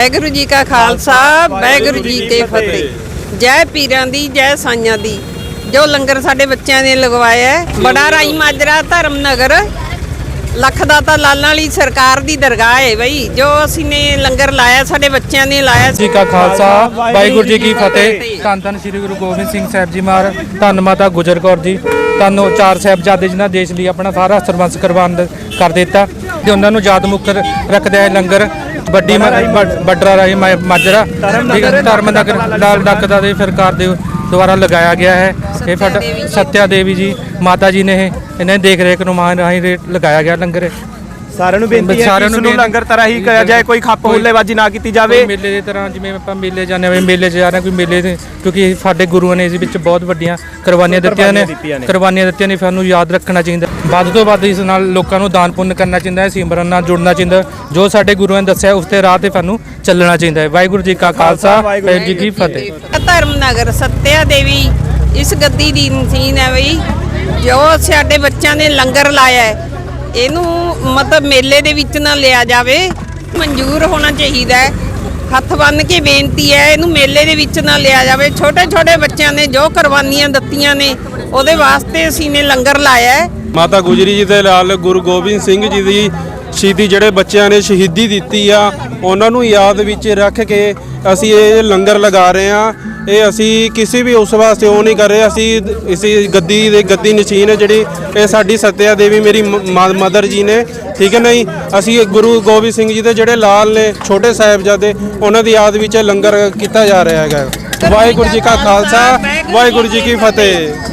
ਵਾਹਿਗੁਰੂ ਜੀ ਕਾ ਖਾਲਸਾ ਵਾਹਿਗੁਰੂ ਜੀ ਕੀ ਫਤਿਹ। ਜੈ ਪੀਰਾਂ ਦੀ ਜੈ ਸਾਈਆਂ ਦੀ। ਜੋ ਲੰਗਰ ਸਾਡੇ ਬੱਚਿਆਂ ਨੇ ਲਗਵਾਇਆ ਹੈ, ਬੜਾ ਰਾਈ ਮਾਜਰਾ ਧਰਮ ਨਗਰ ਲੱਖ ਦਾਤਾ ਲਾਲਾਂ ਵਾਲੀ ਸਰਕਾਰ ਦੀ ਦਰਗਾਹ ਹੈ ਬਈ। ਜੋ ਅਸੀਂ ਨੇ ਲੰਗਰ ਲਾਇਆ ਸਾਡੇ ਬੱਚਿਆਂ ਨੇ ਲਾਇਆ ਜੀ ਕਾ ਖਾਲਸਾ ਵਾਹਿਗੁਰੂ ਜੀ ਕੀ ਫਤਿਹ। ਧੰਨ ਧੰਨ ਸ੍ਰੀ ਗੁਰੂ ਗੋਬਿੰਦ ਸਿੰਘ ਸਾਹਿਬ ਜੀ ਮਹਾਰਾਜ ਧੰਨ ਮਾਤਾ ਗੁਜਰ ਕੌਰ ਜੀ। ਤੁਹਾਨੂੰ ਚਾਰ ਸਾਹਿਬਜ਼ਾਦੇ ਜਿਨ੍ਹਾਂ ਦੇਸ਼ ਲਈ ਆਪਣਾ ਸਾਰਾ ਸਰਬੰਸ ਕੁਰਬਾਨ ਕਰ ਦਿੱਤਾ। ਤੇ ਉਹਨਾਂ ਨੂੰ ਯਾਦ ਮੁੱਖ ਰੱਖਦਾ ਹੈ ਲੰਗਰ। ਵੱਡੀ ਬੱਡਰਾ ਮਾ- ਮਾਜਰਾ। ਠੀਕ ਹੈ, ਧਰਮ ਨਗਰ ਲਾਲ ਡੱਕ ਦਾ ਦੇ ਸਰਕਾਰ ਦੇ ਦੁਆਰਾ ਲਗਾਇਆ ਗਿਆ ਹੈ। ਇਹ ਸਾਡਾ ਸਤਿਆ ਦੇਵੀ ਜੀ। ਮਾਤਾ ਜੀ ਨੇ ਇਹ ਇਹਨਾਂ ਦੀ ਦੇਖ ਰੇਖ ਨੂੰ ਮਾਨ ਰਾਹੀਂ ਰੇ- ਲਗਾਇਆ ਗਿਆ ਲੰਗਰ। ਸਾਰਿਆਂ ਨੂੰ ਬੇਨਤੀ ਹੈ ਕਿ ਇਸ ਨੂੰ ਲੰਗਰ ਤਰ੍ਹਾਂ ਹੀ ਕਰਿਆ ਜਾਏ ਕੋਈ ਖੱਪ ਹੁੱਲੇਬਾਜ਼ੀ ਨਾ ਕੀਤੀ ਜਾਵੇ। ਮੇਲੇ ਦੀ ਤਰ੍ਹਾਂ ਜਿਵੇਂ ਆਪਾਂ ਮੇਲੇ ਜਾਂਦੇ ਹਾਂ ਮੇਲੇ 'ਚ ਜਾ ਰਹੇ ਹਾਂ, ਕੋਈ ਮੇਲੇ ਦੇ ਕਿਉਂਕਿ ਸਾਡੇ ਗੁਰੂਆਂ ਨੇ ਇਸ ਵਿੱਚ ਬਹੁਤ ਵੱਡੀਆਂ ਕੁਰਬਾਨੀਆਂ ਦਿੱਤੀਆਂ ਨੇ। ਦਿੱਤੀਆਂ ਨੇ। ਕੁਰਬਾਨੀਆਂ ਦਿੱਤੀਆਂ ਨੇ ਸਾਨੂੰ ਯਾਦ ਰੱਖਣਾ ਚਾਹੀਦਾ। ਵੱਧ ਤੋਂ ਵੱਧ ਇਸ ਨਾਲ ਲੋਕਾਂ ਨੂੰ ਦਾਨ ਪੁੰਨ ਕਰਨਾ ਚਾਹੀਦਾ ਹੈ ਸਿਮਰਨ ਨਾਲ ਜੁੜਨਾ ਚਾਹੀਦਾ ਜੋ ਸਾਡੇ ਗੁਰੂਆਂ ਨੇ ਦੱਸਿਆ ਉਸ ਤੇ ਰਾਹ ਤੇ ਸਾਨੂੰ ਚੱਲਣਾ ਚਾਹੀਦਾ ਹੈ। ਵਾਹਿਗੁਰੂ ਜੀ ਕਾ ਖਾਲਸਾ ਵਾਹਿਗੁਰੂ ਜੀ ਕੀ ਫਤਿਹ। ਧਰਮ ਨਗਰ ਸਤਿਆ ਦੇਵੀ ਇਸ ਗੱਦੀ ਦੀ ਨਸੀਨ ਹੈ ਬਈ ਜੋ ਸਾਡੇ ਬੱਚਿਆਂ ਨੇ ਲੰਗਰ ਲਾਇਆ ਹੈ। ਇਹਨੂੰ ਮਤਲਬ ਮੇਲੇ ਦੇ ਵਿੱਚ ਨਾ ਲਿਆ ਜਾਵੇ ਮਨਜ਼ੂਰ ਹੋਣਾ ਚਾਹੀਦਾ ਹੈ। ਹੱਥ ਬੰਨ ਕੇ ਬੇਨਤੀ ਹੈ ਇਹਨੂੰ ਮੇਲੇ ਦੇ ਵਿੱਚ ਨਾ ਲਿਆ ਜਾਵੇ। ਛੋਟੇ ਛੋਟੇ ਬੱਚਿਆਂ ਨੇ ਜੋ ਕੁਰਬਾਨੀਆਂ ਦਿੱਤੀਆਂ ਨੇ ਉਹਦੇ ਵਾਸਤੇ ਅਸੀਂ ਨੇ ਲੰਗਰ ਲਾਇਆ ਹੈ। ਮਾਤਾ ਗੁਜਰੀ ਜੀ ਦੇ ਨਾਲ ਗੁਰੂ ਗੋਬਿੰਦ ਸਿੰਘ ਜੀ ਦੀ ਸ਼ਹੀਦੀ ਜਿਹੜੇ ਬੱਚਿਆਂ ਨੇ ਸ਼ਹੀਦੀ ਦਿੱਤੀ ਆ ਉਹਨਾਂ ਨੂੰ ਯਾਦ ਵਿੱਚ ਰੱਖ ਕੇ ਅਸੀਂ ਇਹ ਲੰਗਰ ਲਗਾ ਰਹੇ ਆ ਇਹ ਅਸੀਂ ਕਿਸੇ ਵੀ ਉਸ ਵਾਸਤੇ ਉਹ ਨਹੀਂ ਕਰ ਰਹੇ ਅਸੀਂ ਇਸੇ ਗੱਦੀ ਦੇ ਗੱਦੀ ਨਸ਼ੀਨ ਹੈ ਜਿਹੜੀ ਇਹ ਸਾਡੀ ਸਤਿਆ ਦੇਵੀ ਮੇਰੀ ਮਦਰ ਜੀ ਨੇ ਠੀਕ ਹੈ ਨਹੀਂ ਅਸੀਂ ਗੁਰੂ ਗੋਬਿੰਦ ਸਿੰਘ ਜੀ ਦੇ ਜਿਹੜੇ ਲਾਲ ਨੇ ਛੋਟੇ ਸਾਹਿਬਜ਼ਾਦੇ ਉਹਨਾਂ ਦੀ ਯਾਦ ਵਿੱਚ ਲੰਗਰ ਕੀਤਾ ਜਾ ਰਿਹਾ ਹੈਗਾ। ਵਾਹਿਗੁਰੂ ਜੀ ਕਾ ਖਾਲਸਾ ਵਾਹਿਗੁਰੂ ਜੀ ਕੀ ਫਤਿਹ।